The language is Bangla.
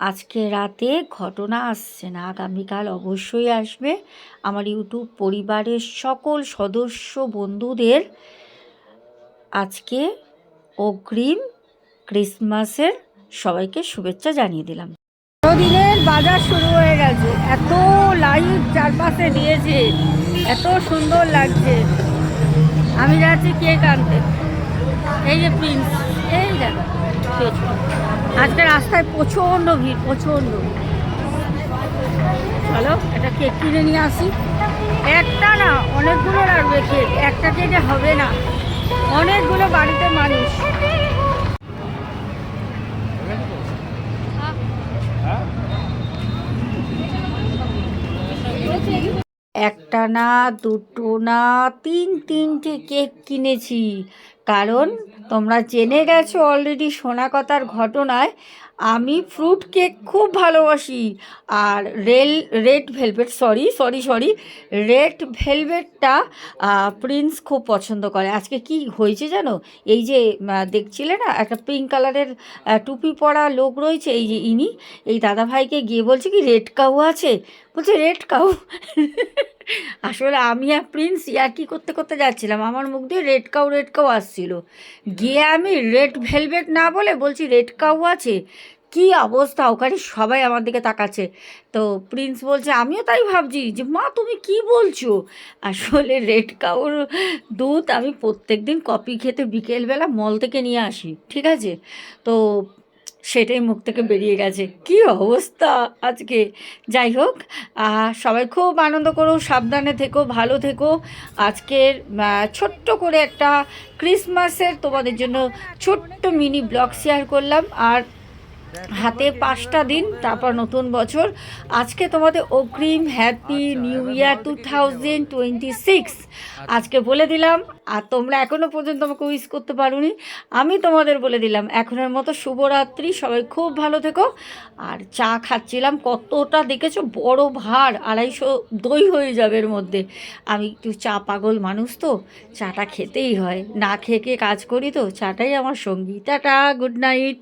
আজকে রাতে ঘটনা আসছে না, আগামীকাল অবশ্যই আসবে। আমার ইউটিউব পরিবারের সকল সদস্য বন্ধুদের আজকে অগ্রিম ক্রিসমাসের সবাইকে শুভেচ্ছা জানিয়ে দিলাম। দিনের বাজার শুরু হয়ে গেছে। এত লাইট চারপাশে দিয়েছে, এত সুন্দর লাগছে। আমি যাচ্ছি কেক আনতে এই যে প্রিন্স এই দেখো। আজকে রাস্তায় প্রচণ্ড ভিড় প্রচণ্ড। চলো একটা কেক কিনে নিয়ে আসি। একটা না অনেকগুলো লাগবে কেক। একটা কেকে হবে না। অনেকগুলো বাড়িতে মানুষ। একটা না, দুটো না, তিন তিনটে কেক কিনেছি। কারণ তোমরা জেনে গেছো অলরেডি সোনাকতার ঘটনায়, আমি ফ্রুট কেক খুব ভালোবাসি। আর rail, red velvet, sorry sorry sorry, red ভেলভেটটা Prince খুব পছন্দ করে। আজকে কি হয়েছে জানো? এই যে দেখছিলে না? একটা পিঙ্ক কালারের টুপি পরা লোক রয়েছে, এই যে ইনি, এই দাদা ভাইকে গিয়ে বলছে কি, রেড কাউ আছে? বলছে, রেড কাউ? আসলে আমি আর প্রিন্স ইয়ার্কি করতে করতে যাচ্ছিলাম। আমার মুখ দিয়ে রেড কাউ রেড কাউ আসছিল। গিয়ে আমি রেড ভেলভেট না বলে বলছি, রেড কাউ আছে? কি অবস্থা? ওখানে সবাই আমার দিকে তাকাচ্ছে। তো প্রিন্স বলছে, আমিও তাই ভাবছি যে, মা, তুমি কি বলছো? আসলে রেড কাউর দুধ আমি প্রত্যেক দিন কফি খেতে বিকেলবেলা মল থেকে নিয়ে আসি, ঠিক আছে? তো সেটাই মুখ থেকে বেরিয়ে গেছে। কি অবস্থা আজকে? যাই হোক সবাই খুব আনন্দ করো, সাবধানে থেকো, ভালো থেকো। আজকের ছোট্ট করে একটা ক্রিসমাসের তোমাদের জন্য ছোট্ট মিনি ব্লগ শেয়ার করলাম। আর হাতে পাঁচটা দিন, তারপর নতুন বছর। আজকে তোমাদের অগ্রিম happy new year two thousand twenty six আজকে বলে দিলাম, আর তোমরা এখনও পর্যন্ত আমাকে উইশ করতে পারোনি। আমি তোমাদের বলে দিলাম, এখনের মতো শুভরাত্রি, সবাই খুব ভালো থেকো। আর চা খাচ্ছিলাম, কতটা দেখেছ? বড় ভার, আড়াইশো দই হয়ে যাবে এর মধ্যে। আমি একটু চা পাগল মানুষ তো, চাটা খেতেই হয়। না খেয়ে খেয়ে কাজ করি তো? চাটাই আমার সঙ্গী। Tata good night